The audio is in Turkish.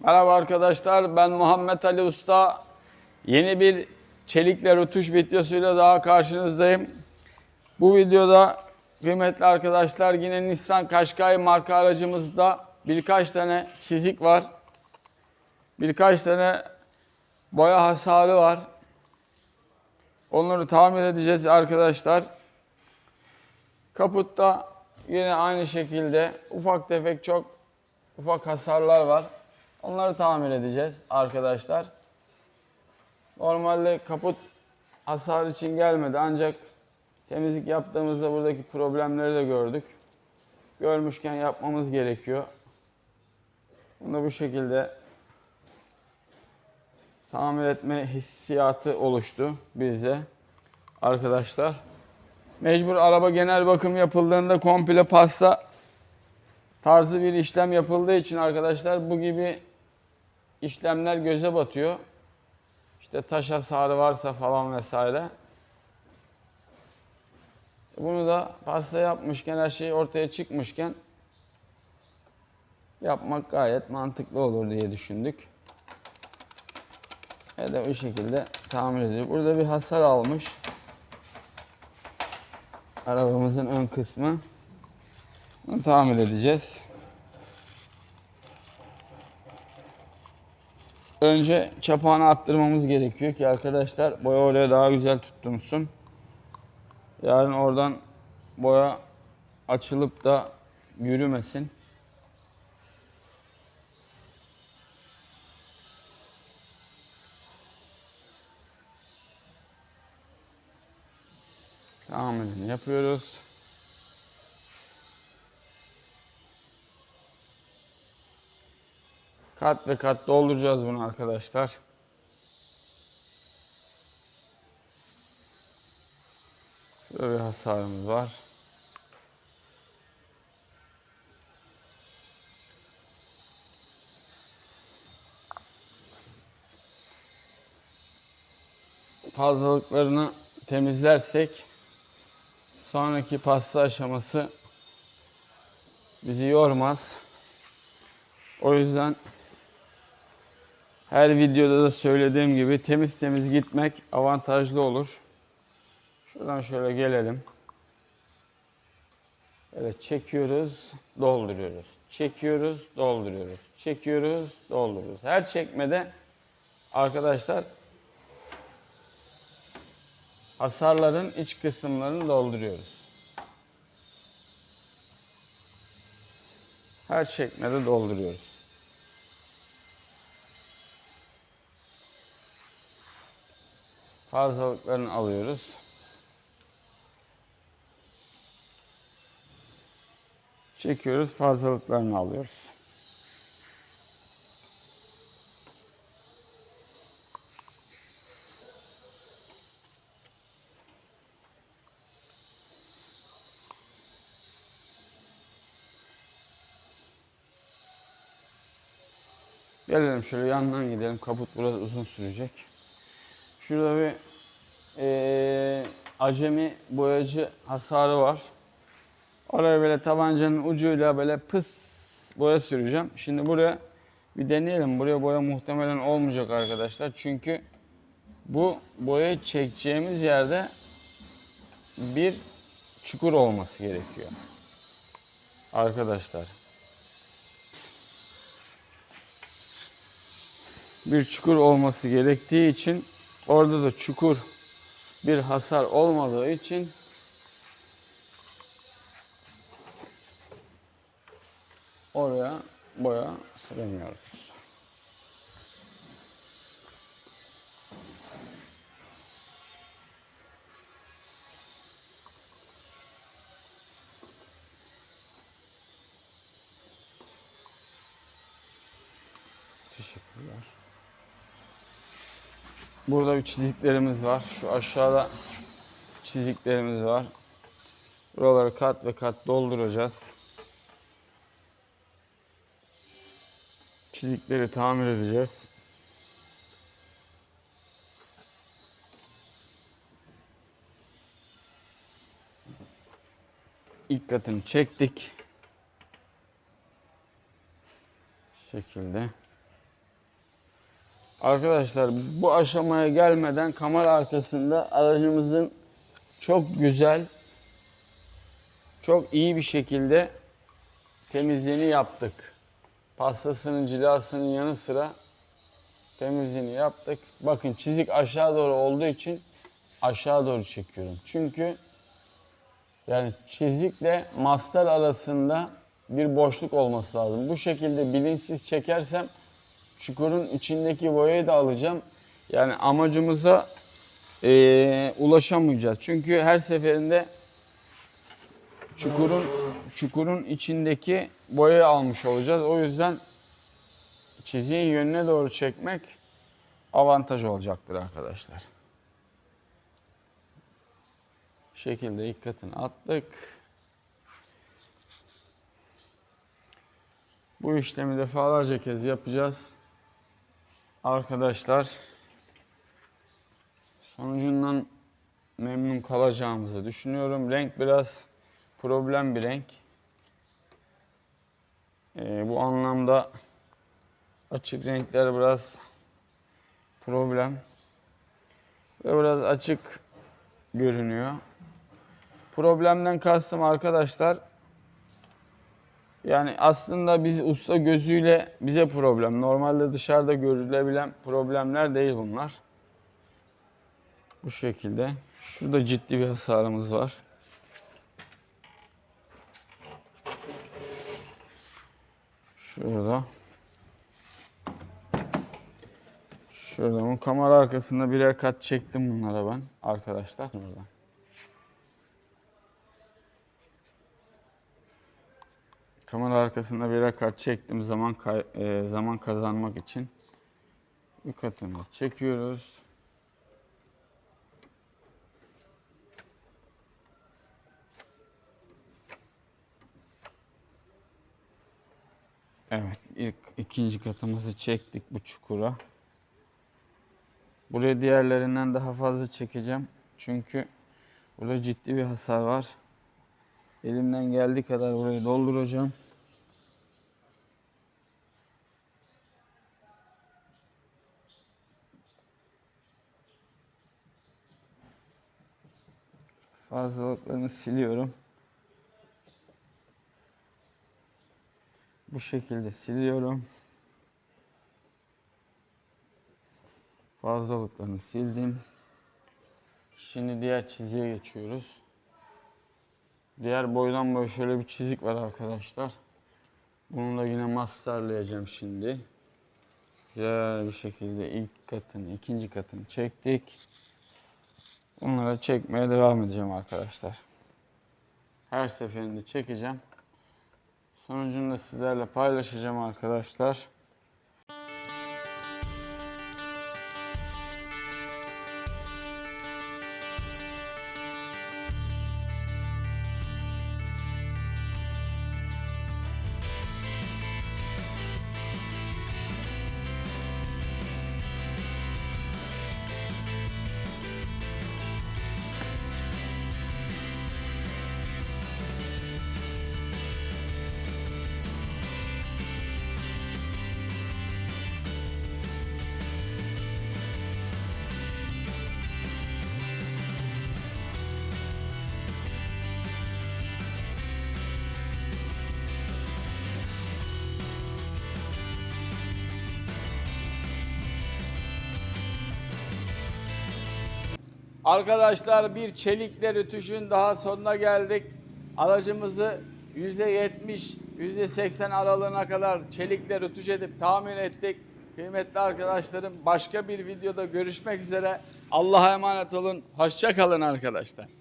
Merhaba arkadaşlar ben Muhammed Ali Usta. Yeni bir çelikle rötuş videosuyla daha karşınızdayım. Bu videoda kıymetli arkadaşlar yine Nissan Qashqai marka aracımızda birkaç tane çizik var. Birkaç tane boya hasarı var. Onları tamir edeceğiz arkadaşlar. Kaputta yine aynı şekilde ufak tefek çok ufak hasarlar var. Onları tamir edeceğiz arkadaşlar. Normalde kaput hasar için gelmedi ancak temizlik yaptığımızda buradaki problemleri de gördük. Görmüşken yapmamız gerekiyor. Bunu da bu şekilde tamir etme hissiyatı oluştu bizde arkadaşlar. Mecbur araba genel bakım yapıldığında komple pasta tarzı bir işlem yapıldığı için arkadaşlar bu gibi işlemler göze batıyor. İşte taş hasarı varsa falan vesaire. Bunu da pasta yapmışken her şey ortaya çıkmışken yapmak gayet mantıklı olur diye düşündük. Ve de bu şekilde tamir ediyor. Burada bir hasar almış. Arabamızın ön kısmı. Bunu tamir edeceğiz. Önce çapağını attırmamız gerekiyor ki arkadaşlar boya oraya daha güzel tuttursun. Yarın oradan boya açılıp da yürümesin. Tamirini yapıyoruz. Kat ve kat bunu arkadaşlar. Şöyle bir hasarımız var. Fazlalıklarını temizlersek sonraki pasta aşaması bizi yormaz. O yüzden her videoda da söylediğim gibi temiz temiz gitmek avantajlı olur. Şuradan şöyle gelelim. Evet çekiyoruz, dolduruyoruz. Çekiyoruz, dolduruyoruz. Çekiyoruz, dolduruyoruz. Her çekmede arkadaşlar hasarların iç kısımlarını dolduruyoruz. Her çekmede dolduruyoruz. Fazlalıklarını alıyoruz. Çekiyoruz, fazlalıklarını alıyoruz. Gelelim şöyle yandan gidelim. Kaput biraz uzun sürecek. Şurada bir eee, acemi boyacı hasarı var. Oraya böyle tabancanın ucuyla böyle pıs boya süreceğim. Şimdi buraya bir deneyelim. Buraya boya muhtemelen olmayacak arkadaşlar. Çünkü bu boyayı çekeceğimiz yerde bir çukur olması gerekiyor. Arkadaşlar. bir çukur olması gerektiği için orada da çukur bir hasar olmadığı için oraya boya süremiyoruz. Teşekkürler. Burada bir çiziklerimiz var. Şu aşağıda çiziklerimiz var. Buraları kat ve kat dolduracağız. Çizikleri tamir edeceğiz. İlk katını çektik. Şu şekilde. Arkadaşlar bu aşamaya gelmeden kamera arkasında aracımızın çok güzel, çok iyi bir şekilde temizliğini yaptık. Pastasının cilasının yanı sıra temizliğini yaptık. Bakın çizik aşağı doğru olduğu için aşağı doğru çekiyorum. Çünkü yani çizikle mastar arasında bir boşluk olması lazım. Bu şekilde bilinçsiz çekersem çukurun içindeki boyayı da alacağım. Yani amacımıza eee, ulaşamayacağız. Çünkü her seferinde çukurun çukurun içindeki boyayı almış olacağız. O yüzden çiziğin yönüne doğru çekmek avantaj olacaktır arkadaşlar. Şekilde ilk katını attık. Bu işlemi defalarca kez yapacağız. Arkadaşlar sonucundan memnun kalacağımızı düşünüyorum. Renk biraz problem bir renk. Ee, bu anlamda açık renkler biraz problem ve biraz açık görünüyor. Problemden kastım arkadaşlar yani aslında biz usta gözüyle bize problem. Normalde dışarıda görülebilen problemler değil bunlar. Bu şekilde. Şurada ciddi bir hasarımız var. Şurada. Şurada. Bu kamera arkasında birer kat çektim bunlara ben arkadaşlar. Buradan. Kamera arkasında birer kat çektim zaman e, zaman kazanmak için. Bir katımız çekiyoruz. Evet, ilk ikinci katımızı çektik bu çukura. Buraya diğerlerinden daha fazla çekeceğim. Çünkü burada ciddi bir hasar var. Elimden geldiği kadar burayı dolduracağım. Fazlalıklarını siliyorum. Bu şekilde siliyorum. Fazlalıklarını sildim. Şimdi diğer çizgiye geçiyoruz. Diğer boydan boya şöyle bir çizik var arkadaşlar. Bunu da yine masterlayacağım şimdi. Güzel bir şekilde ilk katını, ikinci katını çektik. Bunları çekmeye devam edeceğim arkadaşlar. Her seferinde çekeceğim. Sonucunu da sizlerle paylaşacağım arkadaşlar. Arkadaşlar bir çelikle rütuşun daha sonuna geldik. Aracımızı %70, %80 aralığına kadar çelikle rütuş edip tahmin ettik. Kıymetli arkadaşlarım başka bir videoda görüşmek üzere. Allah'a emanet olun. Hoşça kalın arkadaşlar.